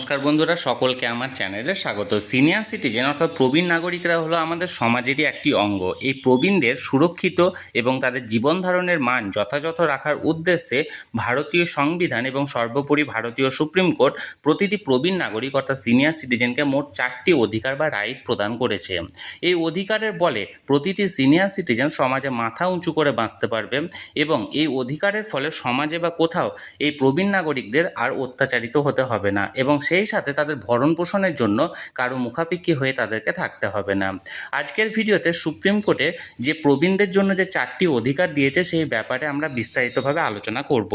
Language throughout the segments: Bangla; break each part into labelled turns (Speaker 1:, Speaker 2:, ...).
Speaker 1: নমস্কার বন্ধুরা, সকলকে আমার চ্যানেলে স্বাগত। সিনিয়র সিটিজেন, অর্থাৎ প্রবীণ নাগরিকরা হলো আমাদের সমাজেরই একটি অঙ্গ। এই প্রবীণদের সুরক্ষিত এবং তাদের জীবন ধারণের মান যথাযথ রাখার উদ্দেশ্যে ভারতীয় সংবিধান এবং সর্বোপরি ভারতীয় সুপ্রিম কোর্ট প্রতিটি প্রবীণ নাগরিক, অর্থাৎ সিনিয়র সিটিজেনকে মোট চারটি অধিকার বা রাইট প্রদান করেছে। এই অধিকারের বলে প্রতিটি সিনিয়র সিটিজেন সমাজে মাথা উঁচু করে বাঁচতে পারবে এবং এই অধিকারের ফলে সমাজে বা কোথাও এই প্রবীণ নাগরিকদের আর অত্যাচারিত হতে হবে না এবং সেই সাথে তাদের ভরণ পোষণের জন্য কারও মুখাপেক্ষি হয়ে তাদেরকে থাকতে হবে না। আজকের ভিডিওতে সুপ্রিম কোর্টে যে প্রবীণদের জন্য যে চারটি অধিকার দিয়েছে, সেই ব্যাপারে আমরা বিস্তারিতভাবে আলোচনা করব।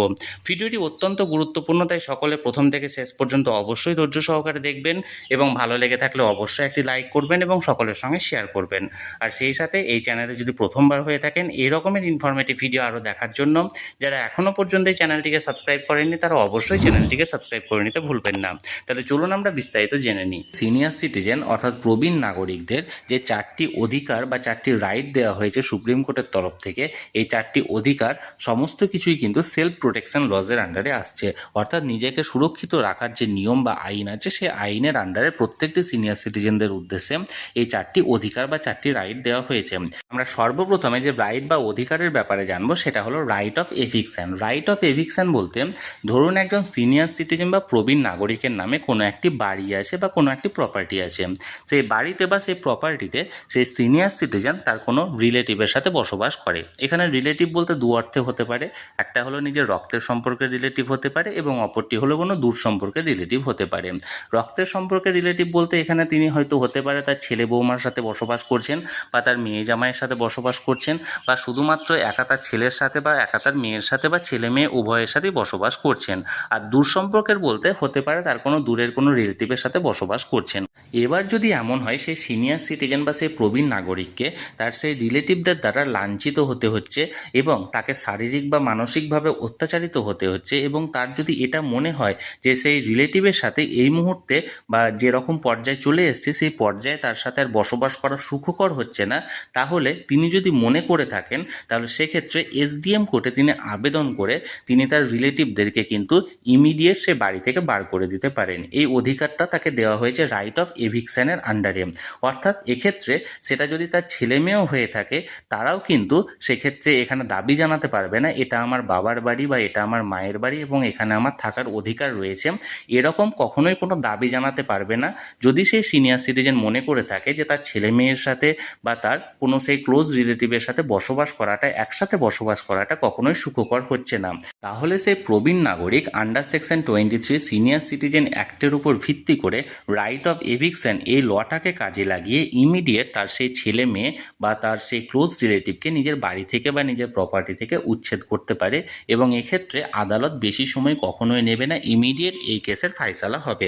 Speaker 1: ভিডিওটি অত্যন্ত গুরুত্বপূর্ণ, তাই সকলে প্রথম থেকে শেষ পর্যন্ত অবশ্যই ধৈর্য সহকারে দেখবেন এবং ভালো লেগে থাকলে অবশ্যই একটি লাইক করবেন এবং সকলের সঙ্গে শেয়ার করবেন। আর সেই সাথে এই চ্যানেলে যদি প্রথমবার হয়ে থাকেন এই রকমের ইনফরমেটিভ ভিডিও আরও দেখার জন্য যারা এখনও পর্যন্ত এই চ্যানেলটিকে সাবস্ক্রাইব করেননি, তারা অবশ্যই চ্যানেলটিকে সাবস্ক্রাইব করে নিতে ভুলবেন না। তাহলে চলুন আমরা বিস্তারিত জেনে নিই। সিনিয়র সিটিজেন অর্থাৎ প্রবীণ নাগরিকদের যে চারটি অধিকার বা চারটি রাইট দেওয়া হয়েছে সুপ্রিম কোর্টের তরফ থেকে, এই চারটি অধিকার সমস্ত কিছুই কিন্তু সেলফ প্রোটেকশন লজের আন্ডারে আসছে। অর্থাৎ নিজেকে সুরক্ষিত রাখার যে নিয়ম বা আইন আছে, সেই আইনের আন্ডারে প্রত্যেকটি সিনিয়র সিটিজেনদের উদ্দেশ্যে এই চারটি অধিকার বা চারটি রাইট দেওয়া হয়েছে। আমরা সর্বপ্রথমে যে রাইট বা অধিকারের ব্যাপারে জানব, সেটা হলো right of eviction right of eviction বলতে ধরুন একজন সিনিয়র সিটিজেন বা প্রবীণ নাগরিকের নামে কোনো একটি বাড়ি আছে বা কোনো একটি প্রপার্টি আছে। সেই বাড়িতে বা সেই প্রপার্টিতে সেই সিনিয়র সিটিজেন তার কোনো রিলেটিভের সাথে বসবাস করে। এখানে রিলেটিভ বলতে দু অর্থে হতে পারে। একটা হলো নিজের রক্তের সম্পর্কের রিলেটিভ হতে পারে এবং অপরটি হলো কোনো দূর সম্পর্কের রিলেটিভ হতে পারে। রক্তের সম্পর্কের রিলেটিভ বলতে এখানে তিনি হয়তো হতে পারে তার ছেলে বৌমার সাথে বসবাস করছেন বা তার মেয়ে জামাইয়ের সাথে বসবাস করছেন বা শুধুমাত্র একা তার ছেলের সাথে বা একা তার মেয়ের সাথে বা ছেলে মেয়ে উভয়ের সাথেই বসবাস করছেন। আর দূর সম্পর্কের বলতে হতে পারে তার কোনো দূরের কোনো রিলেটিভের সাথে বসবাস করছেন। এবার যদি এমন হয় সেই সিনিয়র সিটিজেন বা সেই প্রবীণ নাগরিককে তার সেই রিলেটিভদের দ্বারা লাঞ্ছিত হতে হচ্ছে এবং তাকে শারীরিক বা মানসিকভাবে অত্যাচারিত হতে হচ্ছে এবং তার যদি এটা মনে হয় যে সেই রিলেটিভের সাথে এই মুহূর্তে বা যেরকম পর্যায়ে চলে এসছে, সেই পর্যায়ে তার সাথে আর বসবাস করা সুখকর হচ্ছে না, তাহলে তিনি যদি মনে করে থাকেন, তাহলে সেক্ষেত্রে এসডিএম কোর্টে তিনি আবেদন করে তিনি তার রিলেটিভদেরকে কিন্তু ইমিডিয়েট সে বাড়ি থেকে বার করে দিতে পারেন। এই অধিকারটা তাকে দেওয়া হয়েছে রাইট অফ এভিকশানের আন্ডারে অর্থাৎ এক্ষেত্রে সেটা যদি তার ছেলে মেয়েও হয়ে থাকে, তারাও কিন্তু সেক্ষেত্রে এখানে দাবি জানাতে পারবে না, এটা আমার বাবার বাড়ি বা এটা আমার মায়ের বাড়ি এবং এখানে আমার থাকার অধিকার রয়েছে। এরকম কখনোই কোনো দাবি জানাতে পারবে না। যদি সেই সিনিয়র সিটিজেন মনে করে থাকে যে তার ছেলে মেয়ের সাথে বা তার কোনো সেই ক্লোজ রিলেটিভের সাথে বসবাস করাটা, একসাথে বসবাস করাটা কখনোই সুখকর হচ্ছে না। তাহলে সেই প্রবীণ নাগরিক under section twenty three senior citizen অ্যাক্টের উপর ভিত্তি করে রাইট অফ এভিকশন এই লটাকে কাজে লাগিয়ে ইমিডিয়েট তার সেই ছেলে মেয়ে বা তার সেই ক্লোজ রিলেটিভকে নিজের বাড়ি থেকে বা নিজের প্রপার্টি থেকে উচ্ছেদ করতে পারে এবং এক্ষেত্রে আদালত বেশি সময় কখনোই নেবে না, ইমিডিয়েট এই কেসের ফাইসালা হবে।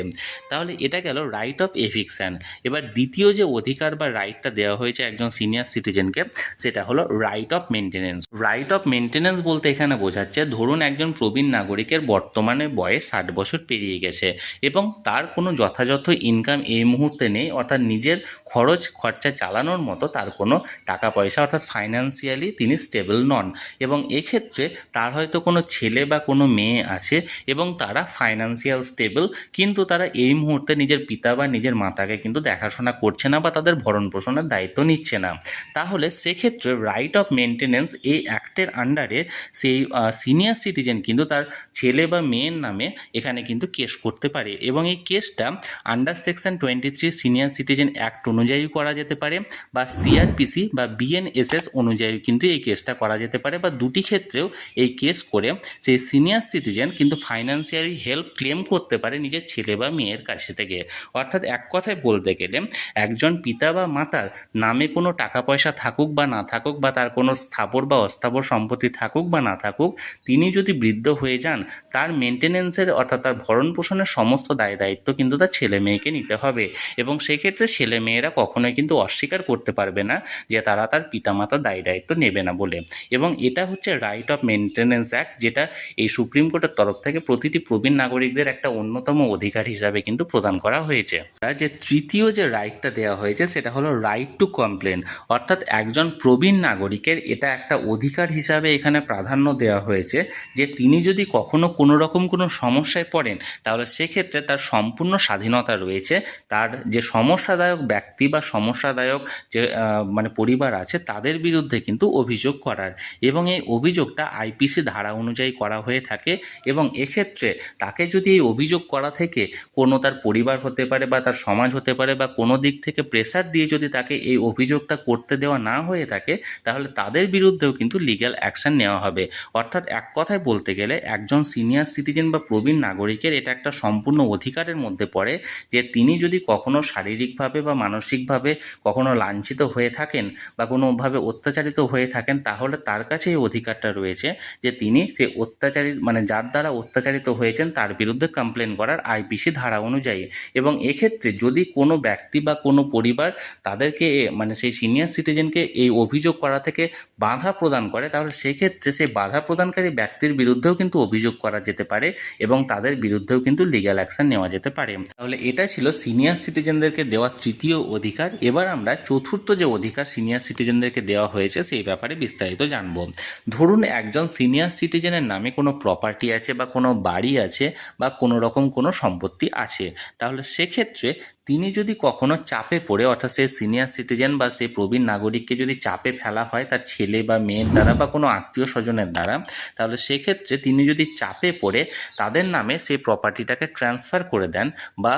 Speaker 1: তাহলে এটা গেল রাইট অফ এভিকশন। এবার দ্বিতীয় যে অধিকার বা রাইটটা দেওয়া হয়েছে একজন সিনিয়র সিটিজেনকে, সেটা হলো right of maintenance right of maintenance বলতে এখানে বোঝাচ্ছে, ধরুন একজন প্রবীণ নাগরিকের বর্তমানে বয়স ষাট বছর পেরিয়ে গেছে। এবং তার কোনো যথাযথ ইনকাম এই মুহূর্তে নেই, অর্থাৎ নিজের খরচ, খরচা চালানোর মতো তার কোনো টাকা পয়সা, অর্থাৎ ফাইন্যান্সিয়ালি তিনি স্টেবল নন। এবং এক্ষেত্রে তার হয়তো কোনো ছেলে বা কোনো মেয়ে আছে এবং তারা ফাইন্যান্সিয়াল স্টেবল কিন্তু তারা এই মুহূর্তে নিজের পিতা বা নিজের মাতাকে কিন্তু দেখাশোনা করছে না বা তাদের ভরণ পোষণের দায়িত্ব নিচ্ছে না। তাহলে সেক্ষেত্রে রাইট অফ মেনটেনেন্স এই অ্যাক্টের আন্ডারে সেই সিনিয়র সিটিজেন কিন্তু তার ছেলে বা মেয়ের নামে এখানে কিন্তু কেস করতে পারে। এবং এই কেসটা under section twenty three senior citizen act অনুযায়ী করা যেতে পারে বা সিআরপিসি বা বিএনএসএস অনুযায়ী কিন্তু এই কেসটা করা যেতে পারে বা দুটি ক্ষেত্রেও এই কেস করে সেই সিনিয়র সিটিজেন কিন্তু ফাইন্যান্সিয়ালি হেল্প ক্লেম করতে পারে নিজের ছেলে বা মেয়ের কাছে থেকে। অর্থাৎ এক কথায় বলতে গেলে একজন পিতা বা মাতার নামে কোনো টাকা পয়সা থাকুক বা না থাকুক বা তার কোনো স্থাবর বা অস্থাবর সম্পত্তি থাকুক বা না থাকুক, তিনি যদি বৃদ্ধ হয়ে যান, তার মেনটেনেন্সের অর্থাৎ তার ভরণ পোষণের সমস্ত দায় দায়িত্ব কিন্তু তার ছেলে মেয়েকে নিতে হবে। এবং সেক্ষেত্রে ছেলে মেয়েরা কখনোই কিন্তু অস্বীকার করতে পারবে না যে তারা তার পিতামাতার দায় দায়িত্ব নেবে না বলে। এবং এটা হচ্ছে রাইট অফ মেনটেনেন্স অ্যাক্ট যেটা এই সুপ্রিম কোর্টের তরফ থেকে প্রতিটি প্রবীণ নাগরিকদের একটা অন্যতম অধিকার হিসাবে কিন্তু প্রদান করা হয়েছে। যে তৃতীয় যে রাইটটা দেওয়া হয়েছে, সেটা হলো রাইট টু কমপ্লেন অর্থাৎ একজন প্রবীণ নাগরিকের এটা একটা অধিকার হিসাবে এখানে প্রাধান্য দেওয়া হয়েছে যে তিনি যদি কখনো কোনো রকম কোনো সমস্যায় পড়েন, তাহলে সেক্ষেত্রে সেক্ষেত্রে তার সম্পূর্ণ স্বাধীনতা রয়েছে। তার যে সমস্যাদায়ক ব্যক্তি বা সমস্যাদায়ক যে মানে পরিবার আছে, তাদের বিরুদ্ধে কিন্তু অভিযোগ করার এবং এই অভিযোগটা আইপিসি ধারা অনুযায়ী করা হয়ে থাকে এবং এক্ষেত্রে তাকে যদি এই অভিযোগ করা থেকে কোনো তার পরিবার হতে পারে বা তার সমাজ হতে পারে বা কোনো দিক থেকে প্রেসার দিয়ে যদি তাকে এই অভিযোগটা করতে দেওয়া না হয়ে থাকে, তাহলে তাদের বিরুদ্ধেও কিন্তু লিগ্যাল অ্যাকশন নেওয়া হবে। অর্থাৎ এক কথায় বলতে গেলে একজন সিনিয়র সিটিজেন বা প্রবীণ নাগরিকের এটা একটা সম্পূর্ণ অধিকারের মধ্যে পড়ে যে তিনি যদি কখনো শারীরিকভাবে বা মানসিকভাবে কখনো লাঞ্ছিত হয়ে থাকেন বা কোনোভাবে অত্যাচারিত হয়ে থাকেন, তাহলে তার কাছে এই অধিকারটা রয়েছে যে তিনি সে অত্যাচারী মানে যার দ্বারা অত্যাচারিত হয়েছেন তার বিরুদ্ধে কমপ্লেন করার আইপিসি ধারা অনুযায়ী। এবং এক্ষেত্রে যদি কোনো ব্যক্তি বা কোনো পরিবার তাদেরকে মানে সেই সিনিয়র সিটিজেনকে এই অভিযোগ করা থেকে বাধা প্রদান করে, তাহলে সেক্ষেত্রে সেই বাধা প্রদানকারী ব্যক্তির বিরুদ্ধেও কিন্তু অভিযোগ করা যেতে পারে এবং তাদের বিরুদ্ধেও কিন্তু লিগ্যাল অ্যাকশন নেওয়া যেতে পারে। তাহলে এটা ছিল সিনিয়র সিটিজেনদেরকে দেওয়া তৃতীয় অধিকার। এবার আমরা চতুর্থ যে অধিকার সিনিয়র সিটিজেনদেরকে দেওয়া হয়েছে, সেই ব্যাপারে বিস্তারিত জানব। ধরুন একজন সিনিয়র সিটিজেনের নামে কোনো প্রপার্টি আছে বা কোনো বাড়ি আছে বা কোনো রকম কোনো সম্পত্তি আছে। তাহলে সেক্ষেত্রে তিনি যদি কখনো চাপে পড়ে, অর্থাৎ সে সিনিয়র সিটিজেন বা সেই প্রবীণ নাগরিককে যদি চাপে ফেলা হয়, তার ছেলে বা মেয়ের দ্বারা বা কোনো আত্মীয় স্বজনের দ্বারা, তাহলে সেক্ষেত্রে তিনি যদি চাপে পড়ে, তাদের নামে সেই প্রপার্টিটাকে ট্রান্সফার করে দেন বা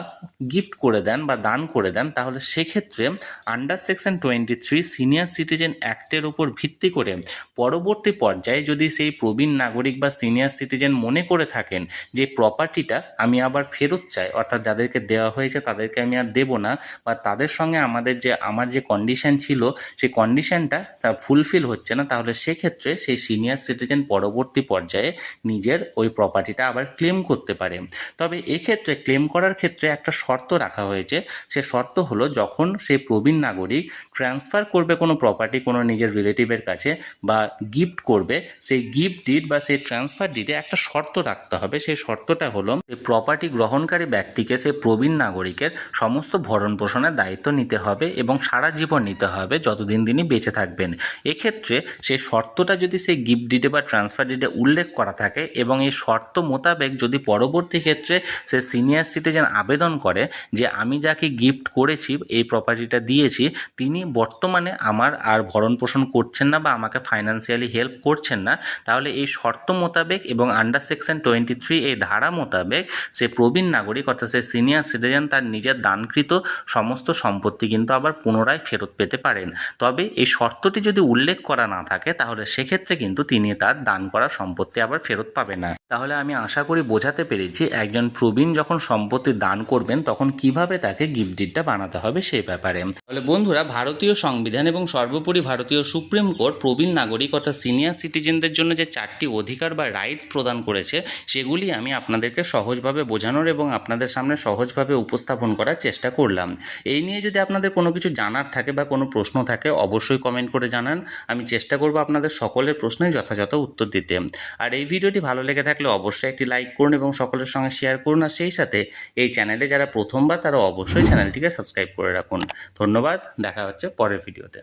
Speaker 1: গিফট করে দেন বা দান করে দেন, তাহলে সেক্ষেত্রে under section twenty three senior citizen অ্যাক্টের উপর ভিত্তি করে পরবর্তী পর্যায়ে যদি সেই প্রবীণ নাগরিক বা সিনিয়র সিটিজেন মনে করে থাকেন যে প্রপার্টিটা আমি আবার ফেরত চাই, অর্থাৎ যাদেরকে দেওয়া হয়েছে তাদেরকে আমি আর দেবো না, বা তাদের সঙ্গে আমাদের যে, আমার যে কন্ডিশন ছিল, সেই কন্ডিশনটা তা ফুলফিল হচ্ছে না, তাহলে সেক্ষেত্রে সেই সিনিয়র সিটিজেন পরবর্তী পর্যায়ে নিজের ওই প্রপার্টিটা আবার ক্লেম করতে পারে। তবে এক্ষেত্রে ক্লেম করার ক্ষেত্রে একটা শর্ত রাখা হয়েছে, সে শর্ত হলো যখন সেই প্রবীণ নাগরিক ট্রান্সফার করবে কোনো প্রপার্টি কোনো নিজের রিলেটিভের কাছে বা গিফট করবে, সেই গিফট ডিড বা সেই ট্রান্সফার ডিডে একটা শর্ত রাখতে হবে। সেই শর্তটা হলো প্রপার্টি গ্রহণকারী ব্যক্তিকে, সেই প্রবীণ নাগরিকের সমস্ত ভরণ পোষণের দায়িত্ব নিতে হবে এবং সারা জীবন নিতে হবে যতদিন তিনি বেঁচে থাকবেন। এক্ষেত্রে সেই শর্তটা যদি সেই গিফট ডিডে বা ট্রান্সফার ডিডে উল্লেখ করা থাকে এবং এই শর্ত মোতাবেক যদি পরবর্তী ক্ষেত্রে সে সিনিয়র সিটিজেন আবেদন করে যে আমি যাকে গিফট করেছি, এই প্রপার্টিটা দিয়েছি, তিনি বর্তমানে আমার আর ভরণ পোষণ করছেন না বা আমাকে ফাইন্যান্সিয়ালি হেল্প করছেন না, তাহলে এই শর্ত মোতাবেক এবং আন্ডার সেকশন টোয়েন্টি থ্রি এই ধারা মোতাবেক সে প্রবীণ নাগরিক অর্থাৎ সে সিনিয়র সিটিজেন তার নিজের দানকৃত সমস্ত সম্পত্তি কিন্তু আবার পুনরায় ফেরত পেতে পারেন। তবে এই শর্তটি যদি উল্লেখ করা না থাকে, তাহলে সেক্ষেত্রে কিন্তু তিনি তার দান করা সম্পত্তি আবার ফেরত পাবে না। তাহলে আমি আশা করি বোঝাতে পেরেছি একজন প্রবীণ যখন সম্পত্তি দান করবেন, তখন কীভাবে তাকে গিফট ডিডটা বানাতে হবে সেই ব্যাপারে। তাহলে বন্ধুরা, ভারতীয় সংবিধান এবং সর্বোপরি ভারতীয় সুপ্রিম কোর্ট প্রবীণ নাগরিক অর্থাৎ সিনিয়র সিটিজেনদের জন্য যে চারটি অধিকার বা রাইটস প্রদান করেছে, সেগুলি আমি আপনাদেরকে সহজভাবে বোঝানোর এবং আপনাদের সামনে সহজভাবে উপস্থাপন করার চেষ্টা করলাম। এই নিয়ে যদি আপনাদের কোনো কিছু জানার থাকে বা কোনো প্রশ্ন থাকে, অবশ্যই কমেন্ট করে জানান। আমি চেষ্টা করব আপনাদের সকলের প্রশ্নের যথাযথ উত্তর দিতে। আর এই ভিডিওটি ভালো লেগে থাকলে অবশ্যই একটি লাইক করুন এবং সকলের সঙ্গে শেয়ার করুন। আর সেই সাথে এই চ্যানেলে যারা প্রথমবার, তারা অবশ্যই চ্যানেলটিকে সাবস্ক্রাইব করে রাখুন। ধন্যবাদ, দেখা হচ্ছে পরের ভিডিওতে